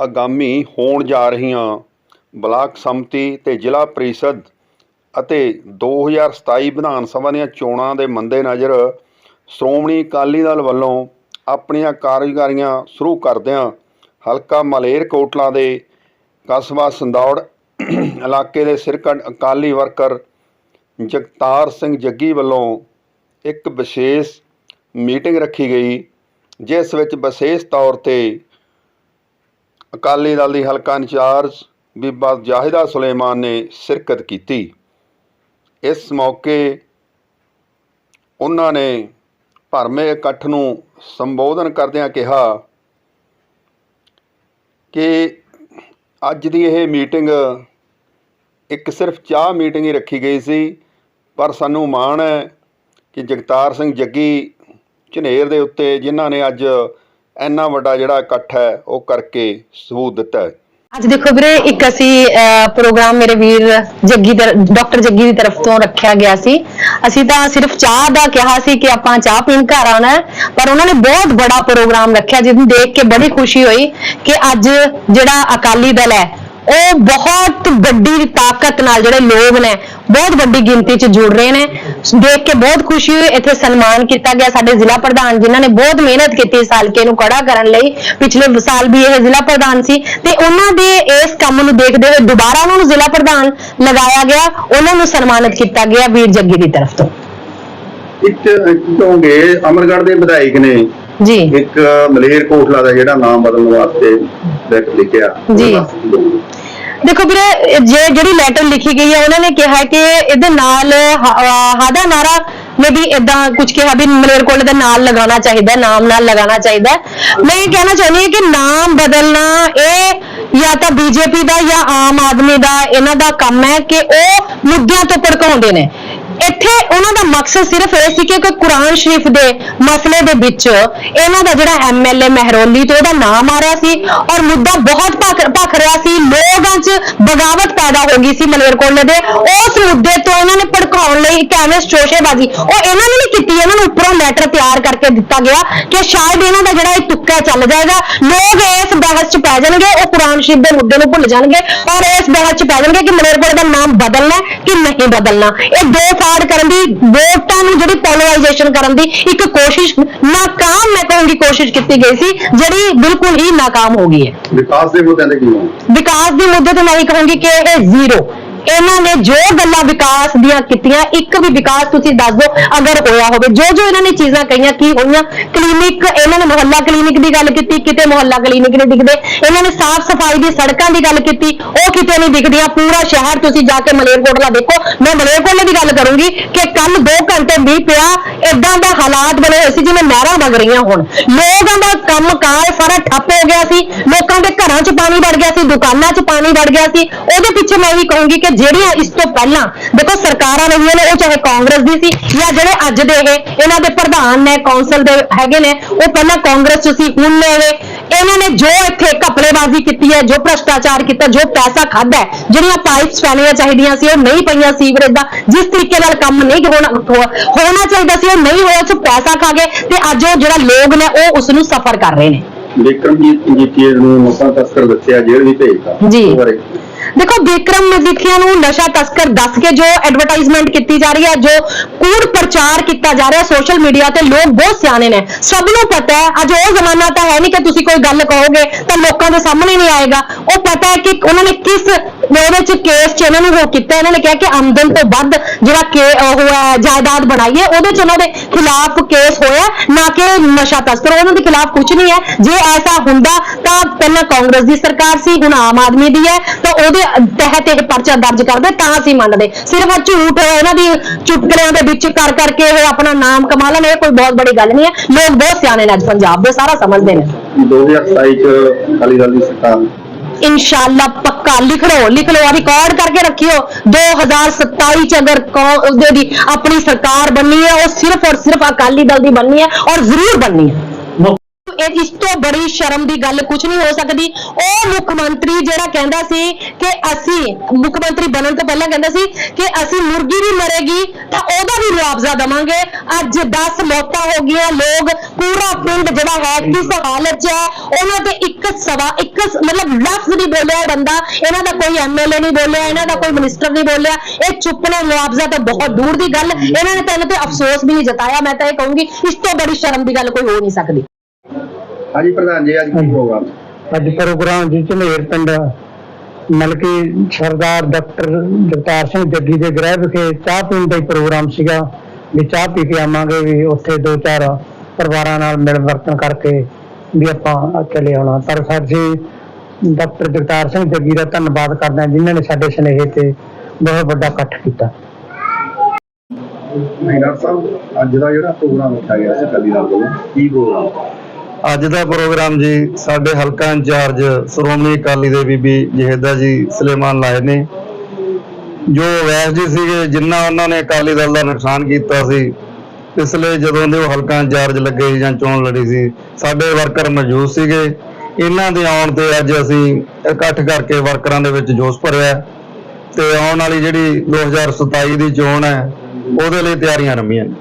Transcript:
ਆਗਾਮੀ ਹੋਣ ਜਾ ਰਹੀਆਂ ਬਲਾਕ ਸੰਮਤੀ ਤੇ ਜ਼ਿਲ੍ਹਾ ਪ੍ਰੀਸ਼ਦ ਅਤੇ 2027 ਵਿਧਾਨ ਸਭਾ ਦੀਆਂ ਚੋਣਾਂ ਦੇ ਮੱਦੇਨਜ਼ਰ ਸ਼੍ਰੋਮਣੀ ਅਕਾਲੀ ਦਲ ਵੱਲੋਂ ਆਪਣੀਆਂ ਕਾਰਜਕਾਰੀਆਂ ਸ਼ੁਰੂ ਕਰਦਿਆਂ ਹਲਕਾ ਮਲੇਰਕੋਟਲਾ ਦੇ ਕਸਬਾ ਸੰਦੌੜ ਇਲਾਕੇ ਦੇ ਸਿਰਕੰਡ ਅਕਾਲੀ ਵਰਕਰ ਜਗਤਾਰ ਸਿੰਘ ਜੱਗੀ ਵੱਲੋਂ ਇੱਕ ਵਿਸ਼ੇਸ਼ ਮੀਟਿੰਗ ਰੱਖੀ ਗਈ, ਜਿਸ ਵਿੱਚ ਵਿਸ਼ੇਸ਼ ਤੌਰ ਤੇ ਅਕਾਲੀ ਦਲ ਦੀ ਹਲਕਾ ਇੰਚਾਰਜ ਬੀਬਾ ਜਾਹਿਦਾ ਸੁਲੇਮਾਨ ਨੇ ਸ਼ਿਰਕਤ ਕੀਤੀ। ਇਸ ਮੌਕੇ ਉਹਨਾਂ ਨੇ ਭਰਮੇ ਇਕੱਠ ਨੂੰ ਸੰਬੋਧਨ ਕਰਦਿਆਂ ਕਿਹਾ ਕਿ ਅੱਜ ਦੀ ਇਹ ਮੀਟਿੰਗ ਇੱਕ ਸਿਰਫ ਚਾਹ ਮੀਟਿੰਗ ਹੀ ਰੱਖੀ ਗਈ ਸੀ, ਪਰ ਸਾਨੂੰ ਮਾਣ ਹੈ ਕਿ ਜਗਤਾਰ ਸਿੰਘ ਜੱਗੀ ਝਨੇਰ ਦੇ ਉੱਤੇ ਜਿਨ੍ਹਾਂ ਨੇ ਅੱਜ ਇੰਨਾ ਵੱਡਾ ਜਿਹੜਾ ਇਕੱਠ ਹੈ, ਉਹ ਕਰਕੇ ਸਬੂਤ ਦਿੱਤਾ ਹੈ। ਅੱਜ ਦੇਖੋ ਵੀਰੇ, ਇੱਕ ਅਸੀਂ ਪ੍ਰੋਗਰਾਮ ਮੇਰੇ ਵੀਰ ਜੱਗੀ ਡਾਕਟਰ ਜੱਗੀ ਦੀ ਤਰਫ ਤੋਂ ਰੱਖਿਆ ਗਿਆ ਸੀ। ਅਸੀਂ ਤਾਂ ਸਿਰਫ ਚਾਹ ਦਾ ਕਿਹਾ ਸੀ ਕਿ ਆਪਾਂ ਚਾਹ ਪੀਣ ਘਰ ਆਉਣਾ ਪਰ ਉਹਨਾਂ ਨੇ ਬਹੁਤ ਬੜਾ ਪ੍ਰੋਗਰਾਮ ਰੱਖਿਆ, ਜਿਹਨੂੰ ਦੇਖ ਕੇ ਬੜੀ ਖੁਸ਼ੀ ਹੋਈ ਕਿ ਅੱਜ ਜਿਹੜਾ ਅਕਾਲੀ ਦਲ ਹੈ, ਉਹ ਬਹੁਤ ਵੱਡੀ ਤਾਕਤ ਨਾਲ ਜਿਹੜੇ ਲੋਕ ਨੇ, ਬਹੁਤ ਵੱਡੀ ਗਿਣਤੀ 'ਚ ਜੁੜ ਰਹੇ ਨੇ। ਦੇਖ ਕੇ ਬਹੁਤ ਖੁਸ਼ੀ ਹੋਈ। ਇੱਥੇ ਸਨਮਾਨ ਕੀਤਾ ਗਿਆ ਸਾਡੇ ਜ਼ਿਲ੍ਹਾ ਪ੍ਰਧਾਨ ਜਿਨ੍ਹਾਂ ਨੇ ਬਹੁਤ ਮਿਹਨਤ ਕੀਤੀ ਇਸ ਹਲਕੇ ਨੂੰ ਕੜਾ ਕਰਨ ਲਈ। ਪਿਛਲੇ ਸਾਲ ਵੀ ਇਹ ਜ਼ਿਲ੍ਹਾ ਪ੍ਰਧਾਨ ਸੀ। ਤੇ ਉਹਨਾਂ ਦੇ ਇਸ ਕੰਮ ਨੂੰ ਦੇਖਦੇ ਹੋਏ ਦੁਬਾਰਾ ਉਹਨਾਂ ਨੂੰ ਜ਼ਿਲ੍ਹਾ ਪ੍ਰਧਾਨ ਲਗਾਇਆ ਗਿਆ। ਉਹਨਾਂ ਨੂੰ ਸਨਮਾਨਿਤ ਕੀਤਾ ਗਿਆ ਵੀਰ ਜੱਗੀ ਦੀ ਤਰਫ ਤੋਂ। ਇੱਕ ਕਹੋਗੇ ਅਮਰਗੜ੍ਹ ਦੇ ਵਿਧਾਇਕ ਨੇ ਜੀ। ਇੱਕ ਮਲੇਰ ਕੋਟਲਾ ਦਾ ਜਿਹੜਾ ਨਾਮ ਬਦਲਣ ਵਾਸਤੇ ਲਿਖਿਆ। ਜੀ। ਦੇਖੋ ਵੀਰੇ ਜੇ ਜਿਹੜੀ ਲੈਟਰ ਲਿਖੀ ਗਈ ਹੈ ਉਹਨਾਂ ਨੇ ਕਿਹਾ ਕਿ ਇਹਦੇ ਨਾਲ, ਹ- ਹਾਦਾ ਨਾਰਾ ਨੇ ਵੀ ਇਦਾਂ ਕੁਝ ਕਿਹਾ ਵੀ ਮਲੇਰਕੋਟਲੇ ਦਾ ਨਾਲ ਲਗਾਉਣਾ ਚਾਹੀਦਾ, ਨਾਮ ਨਾਲ ਲਗਾਉਣਾ ਚਾਹੀਦਾ। ਮੈਂ ਇਹ ਕਹਿਣਾ ਚਾਹੁੰਦੀ ਹਾਂ ਕਿ ਨਾਮ ਬਦਲਣਾ, ਇਹ ਜਾਂ ਤਾਂ ਬੀਜੇਪੀ ਦਾ ਜਾਂ ਆਮ ਆਦਮੀ ਦਾ ਇਹਨਾਂ ਦਾ ਕੰਮ ਹੈ ਕਿ ਉਹ ਮੁੱਦਿਆਂ ਤੋਂ ਭੜਕਾਉਂਦੇ ਨੇ। ਇੱਥੇ ਉਹਨਾਂ ਦਾ ਮਕਸਦ ਸਿਰਫ ਇਹ ਸੀ ਕਿ ਕੋਈ ਕੁਰਾਨ ਸ਼ਰੀਫ ਦੇ ਮਸਲੇ ਦੇ ਵਿੱਚ ਇਹਨਾਂ ਦਾ ਜਿਹੜਾ ਐਮਐਲਏ ਮਹਿਰੋਲੀ ਤੋਂ ਉਹਦਾ ਨਾਮ ਆ ਰਿਹਾ ਸੀ ਔਰ ਮੁੱਦਾ ਬਹੁਤ ਭਖ ਰਿਹਾ ਸੀ, ਲੋਕਾਂ 'ਚ ਬਗਾਵਤ ਪੈਦਾ ਹੋ ਗਈ ਸੀ ਮਲੇਰਕੋਟਲੇ ਦੇ। ਉਸ ਮੁੱਦੇ ਤੋਂ ਇਹਨਾਂ ਨੇ ਭੜਕਾਉਣ ਲਈ ਇੱਕ ਸ਼ੋਸ਼ੇਬਾਜ਼ੀ ਉਹ ਇਹਨਾਂ ਨੇ ਨਹੀਂ ਕੀਤੀ, ਇਹਨਾਂ ਨੂੰ ਉੱਪਰੋਂ ਲੈਟਰ ਤਿਆਰ ਕਰਕੇ ਦਿੱਤਾ ਗਿਆ ਕਿ ਸ਼ਾਇਦ ਇਹਨਾਂ ਦਾ ਜਿਹੜਾ ਇਹ ਤੁੱਕਾ ਚੱਲ ਜਾਏਗਾ, ਲੋਕ ਇਸ ਬਹਿਸ 'ਚ ਪੈ ਜਾਣਗੇ ਉਹ ਕੁਰਾਨ ਸ਼ਰੀਫ ਦੇ ਮੁੱਦੇ ਨੂੰ ਭੁੱਲ ਜਾਣਗੇ ਔਰ ਇਸ ਬਹਿਸ 'ਚ ਪੈ ਜਾਣਗੇ ਕਿ ਮਲੇਰਕੋਟਲੇ ਦਾ ਨਾਮ ਬਦਲਣਾ ਕਿ ਨਹੀਂ ਬਦਲਣਾ। ਇਹ ਦੋ ਫਾੜ ਕਰਨ ਦੀ ਵੋਟਾਂ ਨੂੰ ਜਿਹੜੀ ਪੋਲਰਾਈਜੇਸ਼ਨ ਕਰਨ ਦੀ ਇੱਕ ਕੋਸ਼ਿਸ਼ ਨਾਕਾਮ ਮੈਂ ਕਹੂੰਗੀ ਕੋਸ਼ਿਸ਼ ਕੀਤੀ ਗਈ ਸੀ ਜਿਹੜੀ ਬਿਲਕੁਲ ਹੀ ਨਾਕਾਮ ਹੋ ਗਈ ਹੈ। ਵਿਕਾਸ ਦੇ ਮੁੱਦਿਆਂ ਤੇ ਕੀ ਹੋਣਾ ਵਿਕਾਸ ਦੇ ਮੁੱਦੇ ਤੇ ਮੈਂ ਇਹ ਕਹੂੰਗੀ ਕਿ ਇਹ ਜ਼ੀਰੋ। ਇਹਨਾਂ ਨੇ ਜੋ ਗੱਲਾਂ ਵਿਕਾਸ ਦੀਆਂ ਕੀਤੀਆਂ, ਇੱਕ ਵੀ ਵਿਕਾਸ ਤੁਸੀਂ ਦੱਸ ਦਿਓ, ਅਗਰ ਹੋਇਆ ਹੋਵੇ, ਜੋ ਜੋ ਇਹਨਾਂ ਨੇ ਚੀਜ਼ਾਂ ਕਹੀਆਂ, ਕੀ ਹੋਈਆਂ, ਕਲੀਨਿਕ, ਇਹਨਾਂ ਨੇ ਮੁਹੱਲਾ ਕਲੀਨਿਕ ਦੀ ਗੱਲ ਕੀਤੀ, ਕਿਤੇ ਮੁਹੱਲਾ ਕਲੀਨਿਕ ਨਹੀਂ ਦਿਖਦੇ, ਇਹਨਾਂ ਨੇ ਸਾਫ਼ ਸਫ਼ਾਈ ਦੀ ਸੜਕਾਂ ਦੀ ਗੱਲ ਕੀਤੀ, ਉਹ ਕਿਤੇ ਨਹੀਂ ਦਿਖਦੀਆਂ, ਪੂਰਾ ਸ਼ਹਿਰ ਤੁਸੀਂ ਜਾ ਕੇ ਮਲੇਰਕੋਟਲਾ ਦੇਖੋ, ਮੈਂ ਮਲੇਰਕੋਟਲੇ ਦੀ ਗੱਲ ਕਰੂੰਗੀ ਕਿ ਕੱਲ 2 ਘੰਟੇ ਮੀਂਹ ਪਿਆ ਇਦਾਂ ਦਾ ਹਾਲਾਤ ਬਣੇ ਹੋਏ ਸੀ ਜਿਵੇਂ ਨਹਿਰਾਂ ਵਗ ਰਹੀਆਂ ਹੋਣ। ਲੋਕਾਂ ਦਾ ਕੰਮ ਕਾਰ ਸਾਰਾ ਠੱਪ ਹੋ ਗਿਆ ਸੀ, ਲੋਕਾਂ ਦੇ ਘਰਾਂ 'ਚ ਪਾਣੀ ਵੜ ਗਿਆ ਸੀ, ਦੁਕਾਨਾਂ 'ਚ ਪਾਣੀ ਵੜ ਗਿਆ ਸੀ, ਉਹਦੇ ਪਿੱਛੇ ਮੈਂ ਵੀ ਕਹੂੰਗੀ ਕਿ ਜਿਹੜੀਆਂ ਇਸ ਤੋਂ ਪਹਿਲਾਂ ਦੇਖੋ ਸਰਕਾਰਾਂ ਰਹੀਆਂ ਨੇ ਉਹ ਚਾਹੇ ਕਾਂਗਰਸ ਦੀ ਸੀ ਜਾਂ ਜਿਹੜੇ ਅੱਜ ਦੇ ਇਹ ਇਹਨਾਂ ਦੇ ਪ੍ਰਧਾਨ ਨੇ ਕੌਂਸਲ ਦੇ ਹੈਗੇ ਨੇ ਉਹ ਪਹਿਲਾਂ ਕਾਂਗਰਸ 'ਚ ਸੀ ਹੁਣ ਨੇ ਇਹ। ਇਹਨਾਂ ਨੇ ਜੋ ਇੱਥੇ ਘਪਲੇਬਾਜ਼ੀ ਕੀਤੀ ਹੈ ਜੋ ਭ੍ਰਸ਼ਟਾਚਾਰ ਕੀਤਾ ਜੋ ਪੈਸਾ ਖਾਦਾ ਜਿਹੜੀਆਂ ਪਾਈਪਸ ਪੈਣੀਆਂ ਚਾਹੀਦੀਆਂ ਸੀ ਉਹ ਨਹੀਂ ਪਈਆਂ ਸੀਵਰੇਜ ਦਾ। ਜਿਸ ਤਰੀਕੇ ਨਾਲ ਕੰਮ ਨਹੀਂ ਹੋਣਾ ਹੋਣਾ ਚਾਹੀਦਾ ਸੀ ਉਹ ਨਹੀਂ ਹੋਇਆ 'ਚ ਪੈਸਾ ਖਾ ਗਏ ਤੇ ਅੱਜ ਉਹ ਜਿਹੜਾ ਲੋਕ ਨੇ ਉਹ ਉਸ ਨੂੰ ਸਫਰ ਕਰ ਰਹੇ ਨੇ। ਵਿਕਰਮਜੀਤ ਜੀਤੀਏ ਨੂੰ ਨਸ਼ਾ ਤਸਕਰ ਦੱਸਿਆ ਜੇਲ੍ਹ ਵੀ ਭੇਜਤਾ। ਜੀ। ਦੇਖੋ ਵਿਕਰਮ ਮਜੀਠੀਆ ਨੂੰ ਨਸ਼ਾ ਤਸਕਰ ਦੱਸ ਕੇ ਜੋ ਐਡਵਰਟਾਈਜ਼ਮੈਂਟ ਕੀਤੀ ਜਾ ਰਹੀ ਹੈ, ਜੋ ਕੂੜ ਪ੍ਰਚਾਰ ਕੀਤਾ ਜਾ ਰਿਹਾ ਸੋਸ਼ਲ ਮੀਡੀਆ ਤੇ, ਲੋਕ ਬਹੁਤ ਸਿਆਣੇ ਨੇ। ਸਭ ਨੂੰ ਪਤਾ ਹੈ, ਅੱਜ ਉਹ ਜ਼ਮਾਨਾ ਤਾਂ ਹੈ ਨਹੀਂ ਕਿ ਤੁਸੀਂ ਕੋਈ ਗੱਲ ਕਹੋਗੇ ਤਾਂ ਲੋਕਾਂ ਦੇ ਸਾਹਮਣੇ ਨਹੀਂ ਆਏਗਾ। ਉਹ ਪਤਾ ਹੈ ਕਿ ਉਹਨਾਂ ਨੇ ਕਿਸ ਉਹਦੇ ਚ ਕੇਸ ਚ ਇਹਨਾਂ ਨੂੰ ਉਹ ਕੀਤਾ, ਇਹਨਾਂ ਨੇ ਕਿਹਾ ਕਿ ਆਮਦਨ ਤੋਂ ਵੱਧ ਜਿਹੜਾ ਕਿ ਉਹ ਹੈ, ਜਾਇਦਾਦ ਬਣਾਈ ਹੈ, ਉਹਦੇ ਚ ਉਹਨਾਂ ਦੇ ਖਿਲਾਫ ਕੇਸ ਹੋਇਆ, ਨਾ ਕਿ ਨਸ਼ਾ ਤਸਕਰ, ਉਹਨਾਂ ਦੇ ਖਿਲਾਫ ਕੁਝ ਨਹੀਂ ਹੈ। ਜੇ ਐਸਾ ਹੁੰਦਾ ਤਾਂ ਪਹਿਲਾਂ ਕਾਂਗਰਸ ਦੀ ਸਰਕਾਰ ਸੀ, ਹੁਣ ਆਮ ਆਦਮੀ ਦੀ ਹੈ, ਤਾਂ ਉਹਦੇ ਤਹਿਤ ਇਹ ਪਰਚਾ ਦਰਜ ਕਰਦੇ ਤਾਂ ਅਸੀਂ ਮੰਨਦੇ। ਸਿਰਫ ਝੂਠ ਇਹਨਾਂ ਦੀ ਚੁਟਕਲਿਆਂ ਦੇ ਵਿੱਚ ਕਰ ਕਰਕੇ ਇਹ ਆਪਣਾ ਨਾਮ ਕਮਾ ਲੈਣ ਇਹ ਕੋਈ ਬਹੁਤ ਬੜੀ ਗੱਲ ਨਹੀਂ ਹੈ। ਲੋਕ ਬਹੁਤ ਸਿਆਣੇ ਨੇ ਅੱਜ ਪੰਜਾਬ ਦੇ ਸਾਰਾ ਸਮਝਦੇ ਨੇ। 2027 ਚ ਅਕਾਲੀ ਦਲ ਦੀ ਸਰਕਾਰ। ਇਨਸ਼ਾਅੱਲਾ ਪੱਕਾ ਲਿਖ ਲਓ ਲਿਖ ਲਓ ਰਿਕਾਰਡ ਕਰਕੇ ਰੱਖਿਓ। 2027 ਚ ਅਗਰ ਕੌ- ਉਹਦੇ ਦੀ ਆਪਣੀ ਸਰਕਾਰ ਬਣਨੀ ਹੈ ਉਹ ਸਿਰਫ ਔਰ ਸਿਰਫ ਅਕਾਲੀ ਦਲ ਦੀ ਬਣਨੀ ਹੈ ਔਰ ਜ਼ਰੂਰ ਬਣਨੀ ਹੈ। ਇਹ ਇਸ ਤੋਂ ਬੜੀ ਸ਼ਰਮ ਦੀ ਗੱਲ ਕੁਝ ਨਹੀਂ ਹੋ ਸਕਦੀ। ਉਹ ਮੁੱਖ ਮੰਤਰੀ ਜਿਹੜਾ ਕਹਿੰਦਾ ਸੀ ਕਿ ਅਸੀਂ ਮੁੱਖ ਮੰਤਰੀ ਬਣਨ ਤੋਂ ਪਹਿਲਾਂ ਕਹਿੰਦਾ ਸੀ ਕਿ ਅਸੀਂ ਮੁਰਗੀ ਵੀ ਮਰੇਗੀ ਤਾਂ ਉਹਦਾ ਵੀ ਮੁਆਵਜ਼ਾ ਦਵਾਂਗੇ। ਅੱਜ 10 ਮੌਤਾਂ ਹੋ ਗਈਆਂ ਲੋਕ ਪੂਰਾ ਪਿੰਡ ਜਿਹੜਾ ਹੈ ਕਿਸ ਹਾਲਤ 'ਚ ਹੈ ਉਹਨਾਂ ਤੇ ਇੱਕ ਸਵਾ ਇੱਕ ਮਤਲਬ ਲਫ਼ਜ਼ ਨਹੀਂ ਬੋਲਿਆ ਬੰਦਾ। ਇਹਨਾਂ ਦਾ ਕੋਈ ਐਮਐਲਏ ਨਹੀਂ ਬੋਲਿਆ ਇਹਨਾਂ ਦਾ ਕੋਈ ਮਿਨਿਸਟਰ ਨਹੀਂ ਬੋਲਿਆ। ਇਹ ਚੁੱਪ ਨੇ ਮੁਆਵਜ਼ਾ ਤਾਂ ਬਹੁਤ ਦੂਰ ਦੀ ਗੱਲ। ਇਹਨਾਂ ਨੇ ਤਾਂ ਇਹਨਾਂ ਤੇ ਅਫਸੋਸ ਵੀ ਨਹੀਂ ਜਤਾਇਆ। ਮੈਂ ਤਾਂ ਇਹ ਕਹੂੰਗੀ ਇਸ ਤੋਂ ਬੜੀ ਸ਼ਰਮ ਦੀ ਗੱਲ ਕੋਈ ਹੋ ਨਹੀਂ ਸਕਦੀ। ਹਾਂਜੀ ਪ੍ਰਧਾਨ ਜੀ ਅੱਜ ਕੀ ਪ੍ਰੋਗਰਾਮ? ਅੱਜ ਪ੍ਰੋਗਰਾਮ ਜੀ ਝਨੇਰ ਪਿੰਡ ਮਤਲਬ ਕਿ ਸਰਦਾਰ ਡਾਕਟਰ ਜਗਤਾਰ ਸਿੰਘ ਜੱਗੀ ਦੇ ਗ੍ਰਹਿ ਵਿਖੇ ਚਾਹ ਪੀਣ ਦਾ ਪ੍ਰੋਗਰਾਮ ਸੀਗਾ ਵੀ ਚਾਹ ਪੀ ਕੇ ਆਵਾਂਗੇ ਵੀ ਉੱਥੇ ਦੋ ਚਾਰ ਪਰਿਵਾਰਾਂ ਨਾਲ ਮਿਲ ਵਰਤਨ ਕਰਕੇ ਵੀ ਆਪਾਂ ਚਲੇ ਆਉਣਾ। ਪਰ ਸਾਡੇ ਡਾਕਟਰ ਜਗਤਾਰ ਸਿੰਘ ਜੱਗੀ ਦਾ ਧੰਨਵਾਦ ਕਰਦੇ ਹਾਂ ਜਿਨ੍ਹਾਂ ਨੇ ਸਾਡੇ ਸੁਨੇਹੇ ਤੇ ਬਹੁਤ ਵੱਡਾ ਇਕੱਠ ਕੀਤਾ। ਡਾਕਟਰ ਸਾਹਿਬ ਅੱਜ ਦਾ ਜਿਹੜਾ ਪ੍ਰੋਗਰਾਮ ਰੱਖਿਆ ਗਿਆ ਸੀ ਕੱਲੀ ਨਾਲ ਕੀ ਪ੍ਰੋਗਰਾਮ? ਅੱਜ ਦਾ ਪ੍ਰੋਗਰਾਮ ਜੀ, ਸਾਡੇ ਹਲਕਾ ਇੰਚਾਰਜ ਸ਼੍ਰੋਮਣੀ ਅਕਾਲੀ ਦੇ ਬੀਬੀ ਜਹੇਦਾ ਜੀ ਸਲੇਮਾਨ ਲਾਏ ਨੇ। ਜੋ ਵੈਸ ਜੀ ਸੀਗੇ, ਜਿੰਨਾ ਉਹਨਾਂ ਨੇ ਅਕਾਲੀ ਦਲ ਦਾ ਨੁਕਸਾਨ ਕੀਤਾ ਸੀ, ਪਿਛਲੇ ਜਦੋਂ ਦੇ ਉਹ ਹਲਕਾ ਇੰਚਾਰਜ ਲੱਗੇ ਜਾਂ ਚੋਣ ਲੜੀ ਸੀ, ਸਾਡੇ ਵਰਕਰ ਮੌਜੂਦ ਸੀਗੇ। ਇਹਨਾਂ ਦੇ ਆਉਣ ਤੇ ਅੱਜ ਅਸੀਂ ਇਕੱਠ ਕਰਕੇ ਵਰਕਰਾਂ ਦੇ ਵਿੱਚ ਜੋਸ਼ ਭਰਿਆ ਤੇ ਆਉਣ ਵਾਲੀ ਜਿਹੜੀ 2027 ਦੀ ਚੋਣ ਹੈ, ਉਹਦੇ ਲਈ ਤਿਆਰੀਆਂ ਰੰਮੀਆਂ ਨੇ।